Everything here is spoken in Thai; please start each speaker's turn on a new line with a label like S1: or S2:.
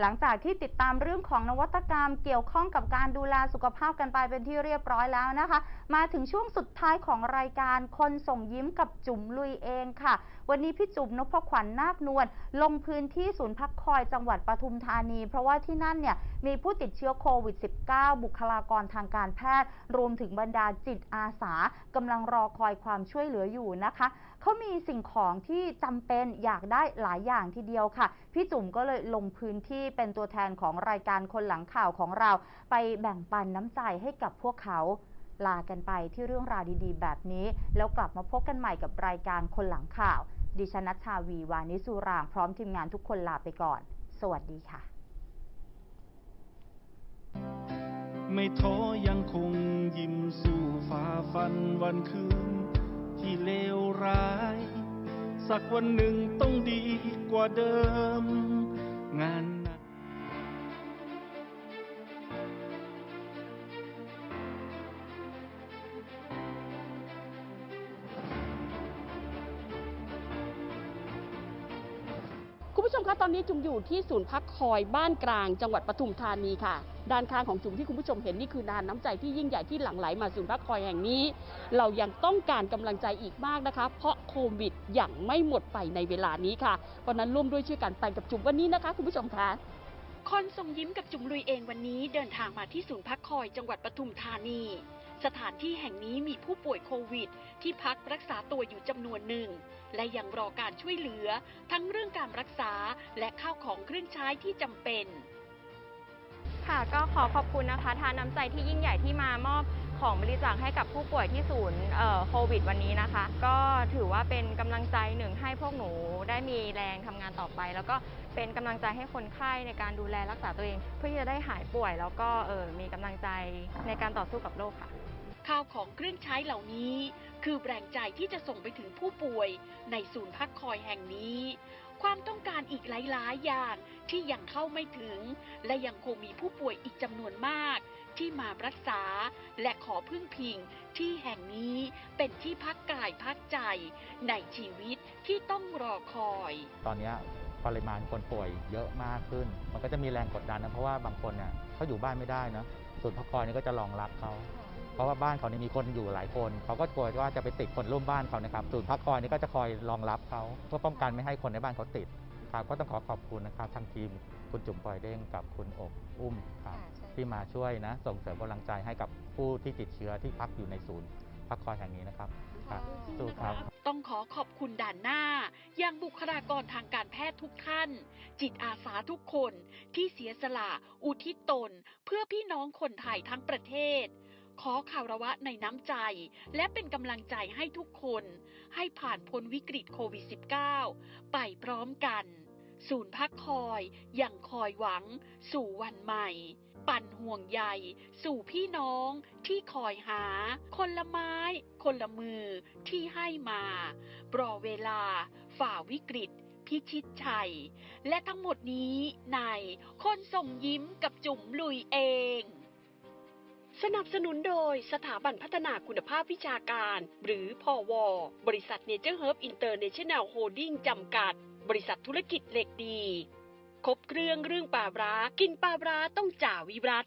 S1: หลังจากที่ติดตามเรื่องของนวัตกรรม เกี่ยวข้องกับการดูแลสุขภาพกันไปเป็นที่เรียบร้อยแล้วนะคะ มาถึงช่วงสุดท้ายของรายการคนส่งยิ้มกับจุ๋มลุยเองค่ะ วันนี้พี่จุ๋มนพขวัญนาคนวลลงพื้นที่ศูนย์พักคอยจังหวัดปทุมธานี เพราะว่าที่นั่นเนี่ยมีผู้ติดเชื้อโควิด -19 บุคลากรทางการแพทย์ รวมถึงบรรดาจิตอาสากำลังรอคอยความช่วยเหลืออยู่นะคะเขามีสิ่งของที่จำเป็นอยากได้หลายอย่างทีเดียวค่ะ พี่จุ๋มก็เลยลงพื้นที่เป็นตัวแทนของรายการคนหลังข่าวของเรา ไปแบ่งปันน้ำใจให้กับพวกเขาลากันไปที่เรื่องราวดีๆ แบบนี้ แล้วกลับมาพบกันใหม่กับรายการคนหลังข่าว ดิฉันนัชชาวีวานิสุราง พร้อมทีมงานทุกคนลาไปก่อน สวัสดีค่ะ
S2: ไม่ท้อยังคงยิ้มสู้ฝ่าฟันวันคืน ที่เลวร้าย สักวันหนึ่งต้องดีกว่าเดิม งาน
S3: คุณผู้ชมคะตอนนี้จุ๋มอยู่ที่ศูนย์พักคอยบ้านกลางจังหวัดปทุมธานีค่ะ ด้านข้างของจุ๋มที่คุณผู้ชมเห็นนี่คือดานน้ำใจที่ยิ่งใหญ่ที่หลั่งไหลมาศูนย์พักคอยแห่งนี้ เรายังต้องการกำลังใจอีกมากนะคะ เพราะโควิดยังไม่หมดไปในเวลานี้ค่ะเพราะฉะนั้นร่วมด้วยช่วยกันไปกับจุ๋มวันนี้นะคะคุณผู้ชมคะคนส่งยิ้มกับจุ๋มลุยเองวันนี้เดินทางมาที่ศูนย์พักคอยจังหวัดปทุมธานี สถานที่แห่งนี้มีผู้ป่วยโควิด ที่พักรักษาตัวอยู่จำนวนหนึ่ง และยังรอการช่วยเหลือทั้งเรื่องการรักษาและข้าวของเครื่องใช้ที่จำเป็น
S4: ค่ะก็ขอขอบคุณนะคะทานน้ำใจที่ยิ่งใหญ่ที่มามอบของบริจาคให้กับผู้ป่วยที่ศูนย์โควิด วันนี้นะคะ ก็ถือว่าเป็นกำลังใจหนึ่งให้พวกหนูได้มีแรงทำงานต่อไป แล้วก็เป็นกำลังใจให้คนไข้ในการดูแลรักษาตัวเอง เพื่อที่จะได้หายป่วย แล้วก็มีกำลังใจในการต่อสู้กับโรคค่ะ
S3: ข้าวของเครื่องใช้เหล่านี้ คือแรงใจที่จะส่งไปถึงผู้ป่วยในศูนย์พักคอยแห่งนี้ ความต้องการอีกหลาย ๆ อย่างที่ยังเข้าไม่ถึง และยังคงมีผู้ป่วยอีกจำนวนมาก ที่มารักษาและขอพึ่งพิงที่แห่งนี้เป็นที่พักกายพักใจ ในชีวิตที่ต้องรอคอย
S5: ตอนนี้ปริมาณคนป่วยเยอะมากขึ้น มันก็จะมีแรงกดดันนะเพราะว่าบางคนเนี่ยเขาอยู่บ้านไม่ได้นะส่วนพักคอยเนี่ยก็จะรองรับเขา เพราะว่าบ้านเขาเนี่ยมีคนอยู่หลายคน เขาก็กลัวว่าจะไปติดคนร่วมบ้านเขานะครับศูนย์พักคอยนี่ก็จะคอยรองรับเขาเพื่อป้องกันไม่ให้คนในบ้านเขาติดครับก็ต้องขอขอบคุณนะครับทางทีมคุณจุ๋มปล่อยเด้งกับคุณอบอุ้มครับที่มาช่วยนะ ส่งเสริมกำลังใจให้กับผู้ที่ติดเชื้อที่พักอยู่ในศูนย์พักคอยแห่งนี้นะครับครับสู้ครับ
S3: ต้องขอขอบคุณด่านหน้ายังบุคลากรทางการแพทย์ทุกท่าน จิตอาสาทุกคนที่เสียสละอุทิศตน เพื่อพี่น้องคนไทยทั้งประเทศ ขอข่าวรวะในน้ำใจ และเป็นกำลังใจให้ทุกคน ให้ผ่านพ้นวิกฤตโควิด -19 ไปพร้อมกัน ศูนย์พักคอยอยังคอยหวัง สู่วันใหม่ ปั่นห่วงใยสู่พี่น้องที่คอยหา คนละไม้ คนละมือที่ให้มารอเวลา ฝ่าวิกฤตพิชิตชัย และทั้งหมดนี้ในคนส่งยิ้มกับจุ๋มลุยเอง สนับสนุนโดยสถาบันพัฒนาคุณภาพวิชาการ หรือพอวบริษัทเนเจอร์เฮิร์บอินเตอร์เนชั่นแนลโฮลดิ้งจำกัด บริษัทธุรกิจเหล็กดี ครบเครื่องเรื่องปลาร้ากินปลาร้าต้องจ่าวิรัต